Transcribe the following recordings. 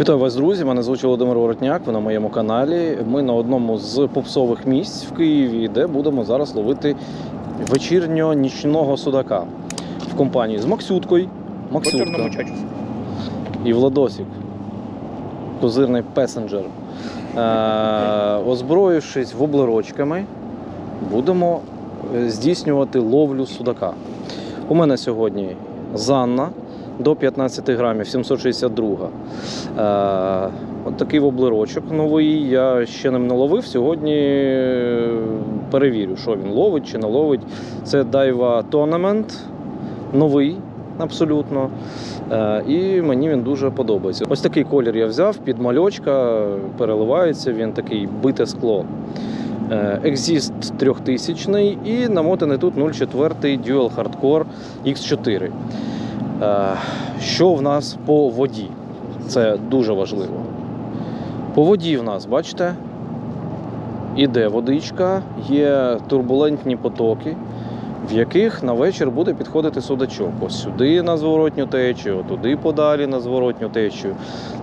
Вітаю вас, друзі! Мене звуть Володимир Воротняк. Ви на моєму каналі. Ми на одному з попсових місць в Києві, де будемо зараз ловити вечірньо-нічного судака в компанії з Максюткою. Максютка і Владосік, козирний песенджер. Е, озброївшись воблерочками, будемо е, здійснювати ловлю судака. У мене сьогодні Занна до 15 грамів, 762. Е, от такий воблерочок новий. Я ще ним не ловив. Сьогодні е, перевірю, що він ловить чи не ловить. Це Daiwa Tournament, новий абсолютно. Е, І мені він дуже подобається. Ось такий колір я взяв, під мальочка, переливається він такий бите скло. Е, Exist 3000 і намотаний тут 0,4 Dual Hardcore X4. Е, Що в нас по воді? Це дуже важливо. По воді в нас, бачите, іде водичка, є турбулентні потоки, в яких на вечір буде підходити судачок. Ось сюди на зворотню течію, туди подалі на зворотню течію.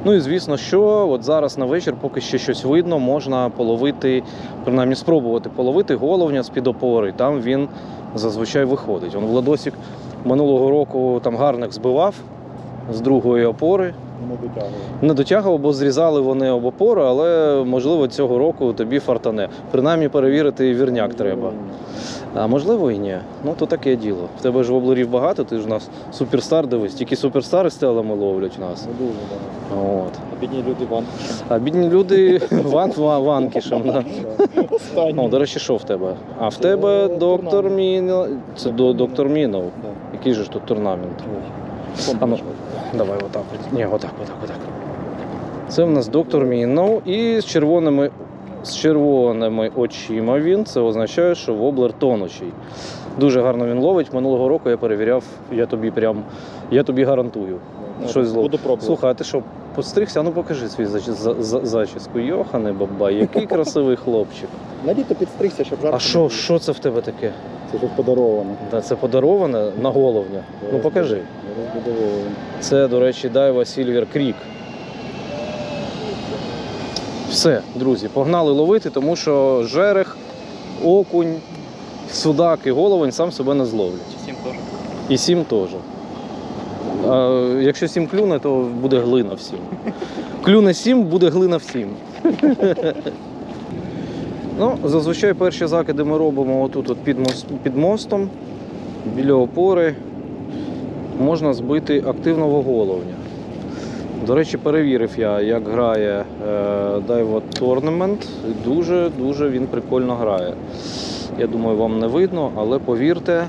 Ну і звісно, що от зараз на вечір, поки ще щось видно, можна половити, принаймні спробувати половити головня з-під опори. Там він зазвичай виходить. Он Владосік минулого року там гарних збивав з другої опори. Не дотягував. Не дотягував, бо зрізали вони об опору, але можливо цього року тобі фартане. Принаймні перевірити вірняк треба. А можливо і ні. Ну то таке діло. В тебе ж воблерів багато, ти ж у нас суперстар дивись, тільки суперстари стелами ловлять нас. Не дуже багато. От. А бідні люди ван. А бідні люди ван, ван ванкішем. Да. Останні. Ну, до речі, що в тебе? А в тебе доктор турнамент. Міно. Це до доктор Мінов. Да. Який же ж тут турнамент? А ну. Давай отак. Ні, отак, отак, отак. Це в нас доктор Мінов і з червоними, з червоними очима він. Це означає, що воблер тонучий. Дуже гарно він ловить. Минулого року я перевіряв, я тобі прям, я тобі гарантую. Ну, щось зло. Слухай, а ти що, постригся? А Ну покажи свій зач- за- за- зачіску. Йохане бабай, який красивий хлопчик. На літо підстригся, щоб жарко. А що, що це в тебе таке? Це ж подаровано. Та це подароване на головня. Ну покажи. Це, до речі, Daiwa Silver Creek. Все, друзі, погнали ловити, тому що жерех, окунь, судак і головень сам себе не зловлять. Сім теж. І сім теж. Якщо сім клюне, то буде глина всім. Клюне сім, буде глина всім. ну, зазвичай перші закиди ми робимо отут от під, мос- під мостом, біля опори. Можна збити активного головня. До речі, перевірив я, як грає е, Daiwa Tournament. Дуже-дуже він прикольно грає. Я думаю, вам не видно, але повірте,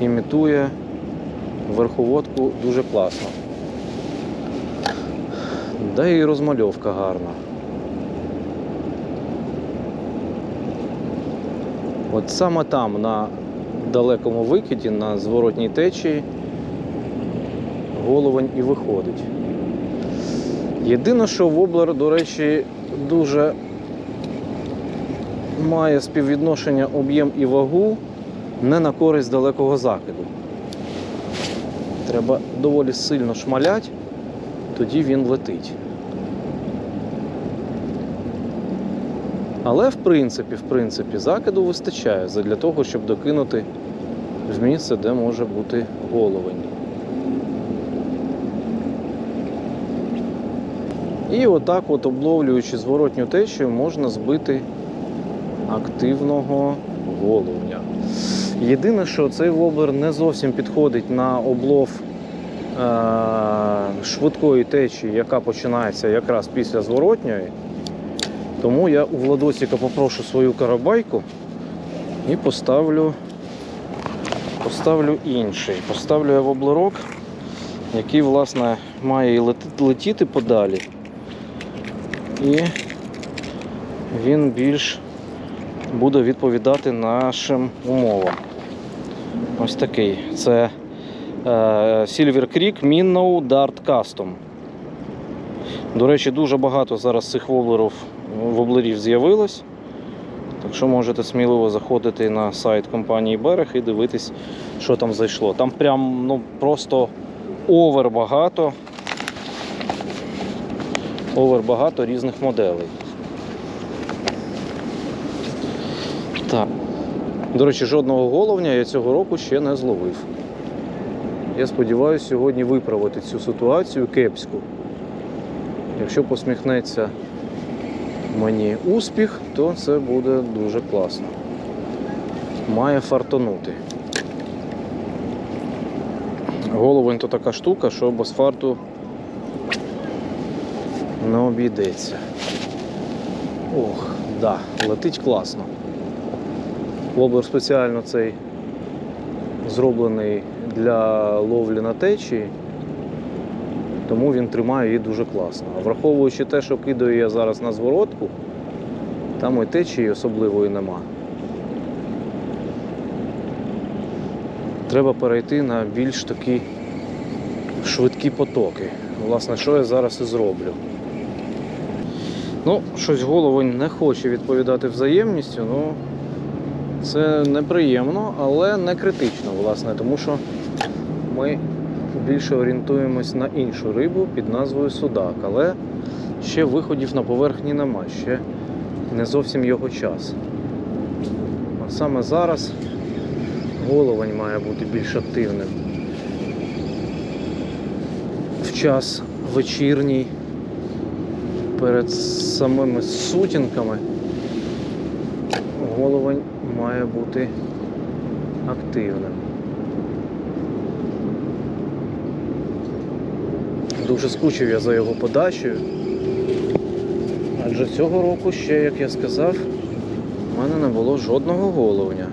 імітує верховодку дуже класно. Да і розмальовка гарна. От саме там, на далекому викиді, на зворотній течії, головень і виходить. Єдине, що воблер, до речі, дуже має співвідношення об'єм і вагу не на користь далекого закиду. Треба доволі сильно шмалять, тоді він летить. Але в принципі, в принципі, закиду вистачає для того, щоб докинути в місце, де може бути головень. І отак, от обловлюючи зворотню течію, можна збити активного головня. Єдине, що цей воблер не зовсім підходить на облов е- швидкої течії, яка починається якраз після зворотньої. Тому я у Владосіка попрошу свою карабайку і поставлю, поставлю інший. Поставлю я воблерок, який, власне, має летіти подалі. І він більш буде відповідати нашим умовам. Ось такий. Це е, Silver Creek Minnow Dart Custom. До речі, дуже багато зараз цих воблерів, воблерів з'явилось. Так що можете сміливо заходити на сайт компанії Берег і дивитись, що там зайшло. Там прям ну, просто овер багато. Овер багато різних моделей. До речі, жодного головня я цього року ще не зловив. Я сподіваюся сьогодні виправити цю ситуацію кепську. Якщо посміхнеться мені успіх, то це буде дуже класно. Має фартонути. Головень то така штука, що без фарту не обійдеться. Ох, да, летить класно. Воблер спеціально цей зроблений для ловлі на течії, тому він тримає її дуже класно. Враховуючи те, що кидаю я зараз на зворотку, там і течії особливої нема. Треба перейти на більш такі швидкі потоки. Власне, що я зараз і зроблю. Ну, щось головень не хоче відповідати взаємністю, ну це неприємно, але не критично, власне, тому що ми більше орієнтуємось на іншу рибу під назвою Судак, але ще виходів на поверхні нема, ще не зовсім його час. А саме зараз головень має бути більш активним. В час вечірній перед самими сутінками має бути активним. Дуже скучив я за його подачею. Адже цього року ще, як я сказав, в мене не було жодного головня.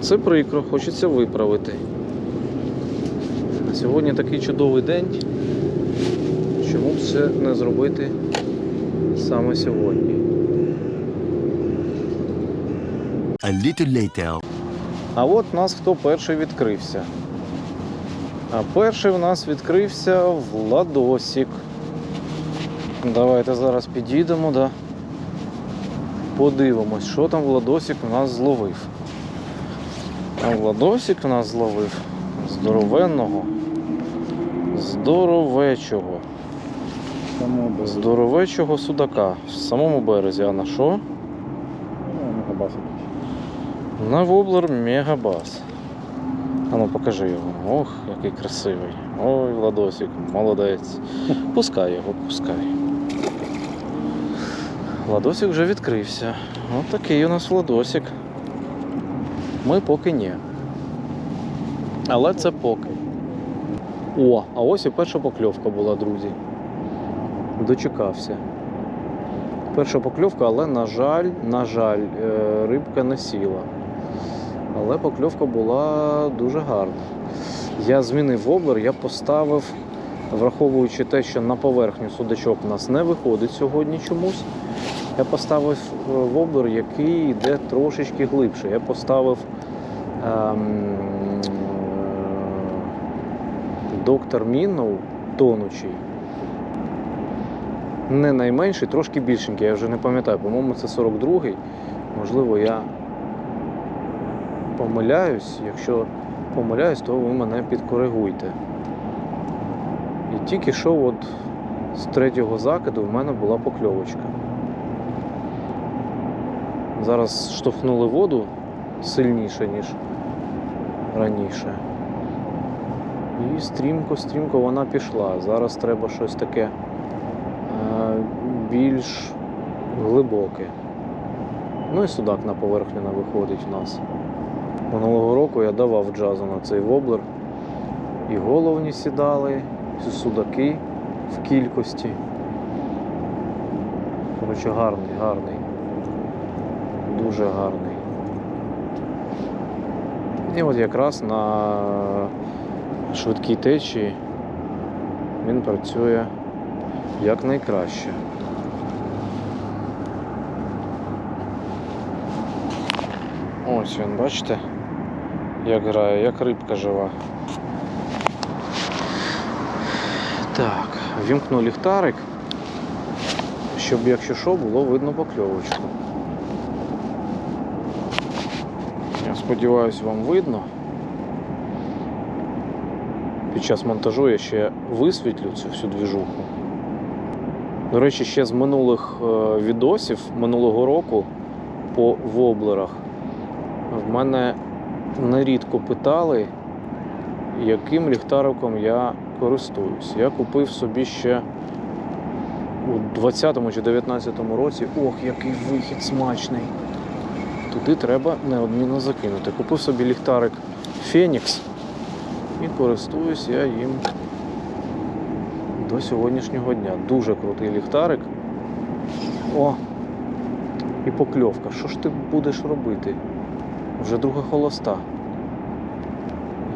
Це прикро, хочеться виправити. Сьогодні такий чудовий день. Чому б це не зробити саме сьогодні? A little later. А от у нас хто перший відкрився. А перший у нас відкрився Владосік. Давайте зараз підійдемо, да. подивимось, що там Владосік у нас зловив. А Владосік у нас зловив здоровенного, здоровечого, здоровечого судака в самому березі. А на що? На воблер Мегабас. А ну покажи його. Ох, який красивий. Ой, Владосик, молодець. Пускай його, пускай. Владосик вже відкрився. От такий у нас Владосик. Ми поки ні. Але це поки. О, а ось і перша покльовка була, друзі. Дочекався. Перша покльовка, але, на жаль, на жаль, е, рибка не сіла. Але покльовка була дуже гарна. Я змінив воблер, я поставив, враховуючи те, що на поверхню судачок у нас не виходить сьогодні чомусь. Я поставив е, воблер, який йде трошечки глибше. Я поставив ем, доктор Мінноу тонучий. Не найменший, трошки більшенький, я вже не пам'ятаю, по-моєму, це 42-й. Можливо, я помиляюсь. Якщо помиляюсь, то ви мене підкоригуйте. І тільки що от з третього закиду в мене була покльовочка. Зараз штовхнули воду сильніше, ніж раніше. І стрімко-стрімко вона пішла. Зараз треба щось таке е, більш глибоке. Ну і судак на поверхню не виходить в нас. Минулого року я давав джазу на цей воблер. І головні сідали, і судаки в кількості. Коротше, гарний, гарний. Дуже гарний. І от якраз на швидкій течії він працює як найкраще. Ось він, бачите, як грає, як рибка жива. Так, вімкну ліхтарик, щоб якщо що було видно покльовочку. Я сподіваюся, вам видно. Під час монтажу я ще висвітлю цю всю двіжуху. До речі, ще з минулих е, відосів минулого року по воблерах в мене нерідко питали, яким ліхтариком я користуюсь. Я купив собі ще у 20-му чи 19-му році. Ох, який вихід смачний! Туди треба неодмінно закинути. Купив собі ліхтарик Фенікс і користуюсь я їм до сьогоднішнього дня. Дуже крутий ліхтарик. О! І покльовка. Що ж ти будеш робити? Вже друга холоста.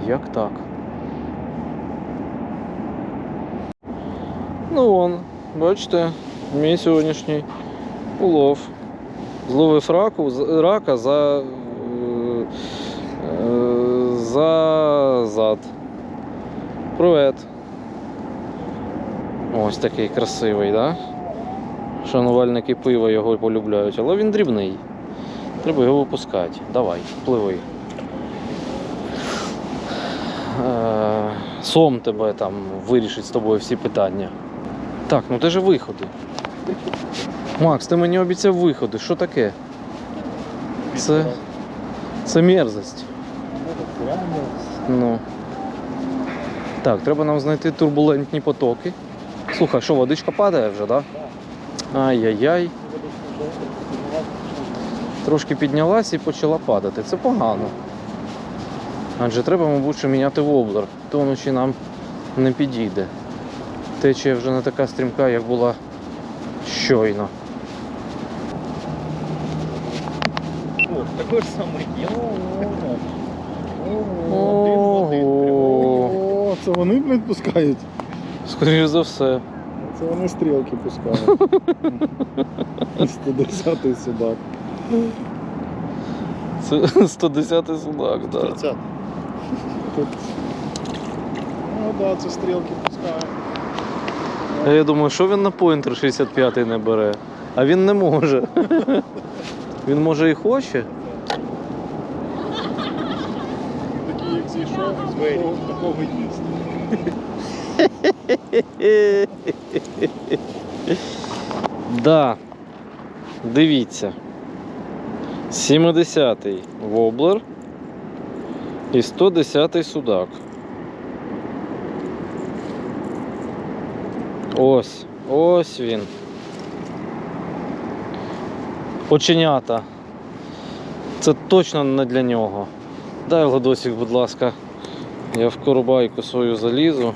Як так? Ну вон, бачите, мій сьогоднішній улов. Зловив раку, рака за, е, е, за зад. Привет. Ось такий красивий, да? Шанувальники пива його полюбляють, але він дрібний. Треба його випускати. Давай, пливи. Е, Сом тебе там вирішить з тобою всі питання. Так, ну де ж виходи? Макс, ти мені обіцяв виходи. Що таке? Це, це мерзость. Ну. Так, треба нам знайти турбулентні потоки. Слухай, що, водичка падає вже, так? Да? Ай-яй-яй. Трошки піднялась і почала падати. Це погано. Адже треба, мабуть, що міняти воблер. То вночі нам не підійде. Течія вже не така стрімка, як була щойно. О, такой же самый делал. Ого. О, це вони, блядь, пускають. Скоріше за все. Це вони стрілки пускають. 110-й судак. Це 110-й судак, так. Да. 30. Тут... Ну да, це стрілки пускають. А я думаю, що він на поінтер 65-й не бере? А він не може. Він може і хоче. Такий, як зійшов, такого, такого їсть. Да. Дивіться. 70-й воблер і 110-й судак. Ось, ось він. Оченята. Це точно не для нього. Дай Владосик, будь ласка. Я в коробайку свою залізу.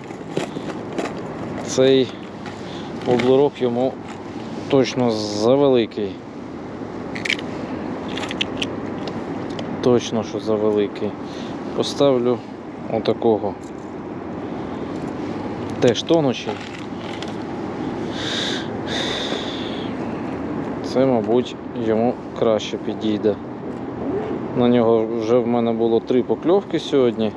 Цей облирок йому точно завеликий. Точно, що завеликий. Поставлю отакого. Теж тонучий. Це, мабуть, йому краще підійде. На нього вже в мене було три покльовки сьогодні.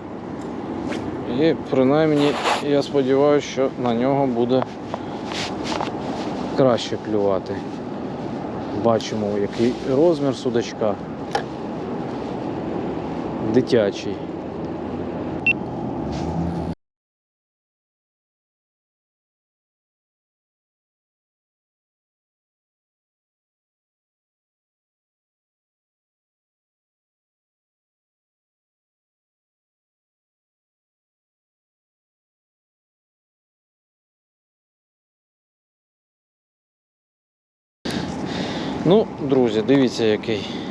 І принаймні я сподіваюся, що на нього буде краще клювати. Бачимо, який розмір судачка. Дитячий. Ну, друзі, дивіться який.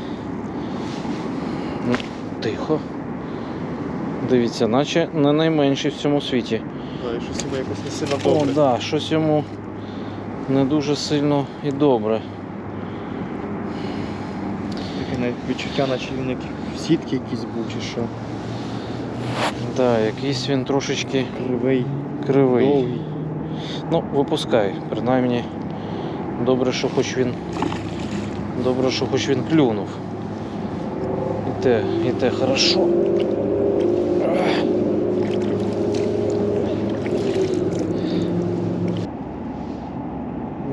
Тихо. Дивіться, наче не найменший в цьому світі. Да, і щось йому якось не сильно О, да, щось йому не дуже сильно і добре. Таке навіть відчуття, наче він як в сітки якісь був чи що. Да, якийсь він трошечки Кривий, кривий. довгий. Ну, випускай, принаймні. Добре, що хоч він. Добре, що хоч він клюнув. І те, і те хорошо.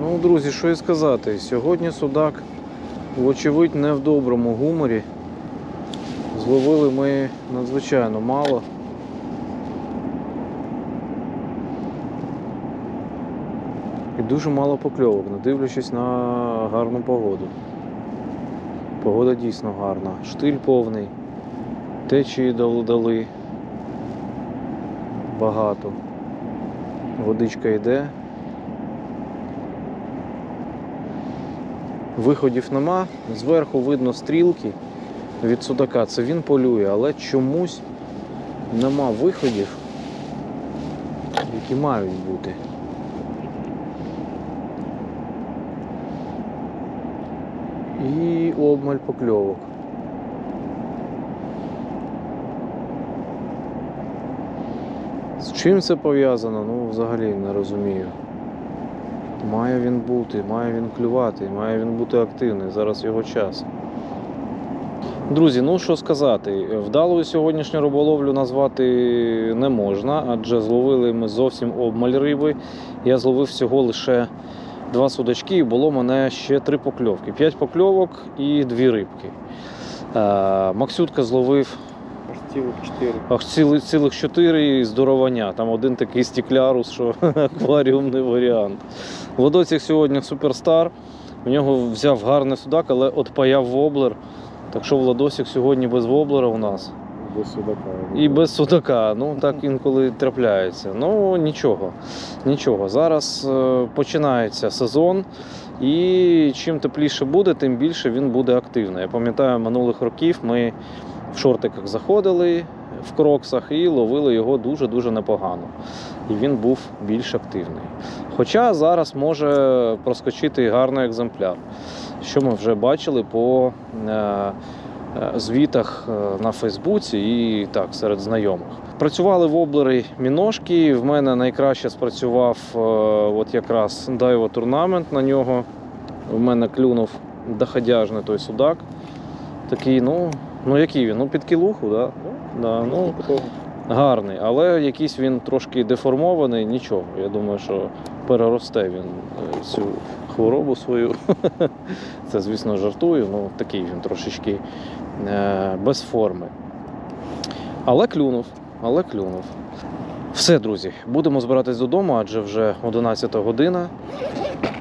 Ну, друзі, що і сказати. Сьогодні судак, вочевидь, не в доброму гуморі. Зловили ми надзвичайно мало. І дуже мало покльовок, не дивлячись на гарну погоду. Погода дійсно гарна. Штиль повний. Течії дали. Багато. Водичка йде. Виходів нема. Зверху видно стрілки від судака. Це він полює, але чомусь нема виходів, які мають бути. І обмаль покльовок. З чим це пов'язано? Ну, взагалі не розумію. Має він бути, має він клювати, має він бути активний. Зараз його час. Друзі, ну що сказати, вдалою сьогоднішню риболовлю назвати не можна, адже зловили ми зовсім обмаль риби. Я зловив всього лише два судачки, і було мене ще три покльовки. П'ять покльовок і дві рибки. Е, Максютка зловив Аж цілих цілих, чотири і здоровання. Там один такий стеклярус, що акваріумний варіант. Водоцік сьогодні суперстар. У нього взяв гарний судак, але отпаяв воблер. Так що Владосик сьогодні без воблера у нас. Без судака. І без судака. Ну так інколи трапляється. Ну нічого. Нічого. Зараз е, починається сезон, і чим тепліше буде, тим більше він буде активний. Я пам'ятаю, минулих років ми в шортиках заходили в кроксах і ловили його дуже-дуже непогано. І він був більш активний. Хоча зараз може проскочити гарний екземпляр, що ми вже бачили по е, звітах е, на Фейсбуці і так серед знайомих. Працювали воблери міношки. В мене найкраще спрацював е, от якраз Daiwa Tournament на нього. В мене клюнув доходяжний той судак. Такий, ну, ну який він? Ну, під кілуху, да? Да, ну, гарний, але якийсь він трошки деформований, нічого. Я думаю, що переросте він е, цю хворобу свою. Це, звісно, жартую, ну такий він трошечки е, без форми. Але клюнув, але клюнув. Все, друзі, будемо збиратись додому, адже вже 11 година.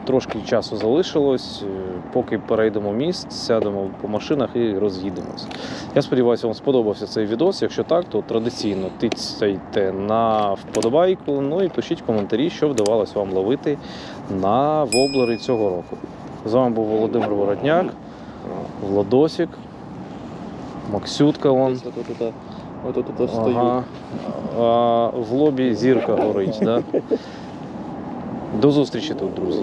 Трошки часу залишилось. Е, Поки перейдемо міст, сядемо по машинах і роз'їдемось. Я сподіваюся, вам сподобався цей відос. Якщо так, то традиційно тицяйте на вподобайку. Ну і пишіть коментарі, що вдавалось вам ловити на воблери цього року. З вами був Володимир Воротняк, Владосік, Максютка. Вон. Ось тут тут стою. А, в лобі зірка горить. Да? До зустрічі тут, друзі.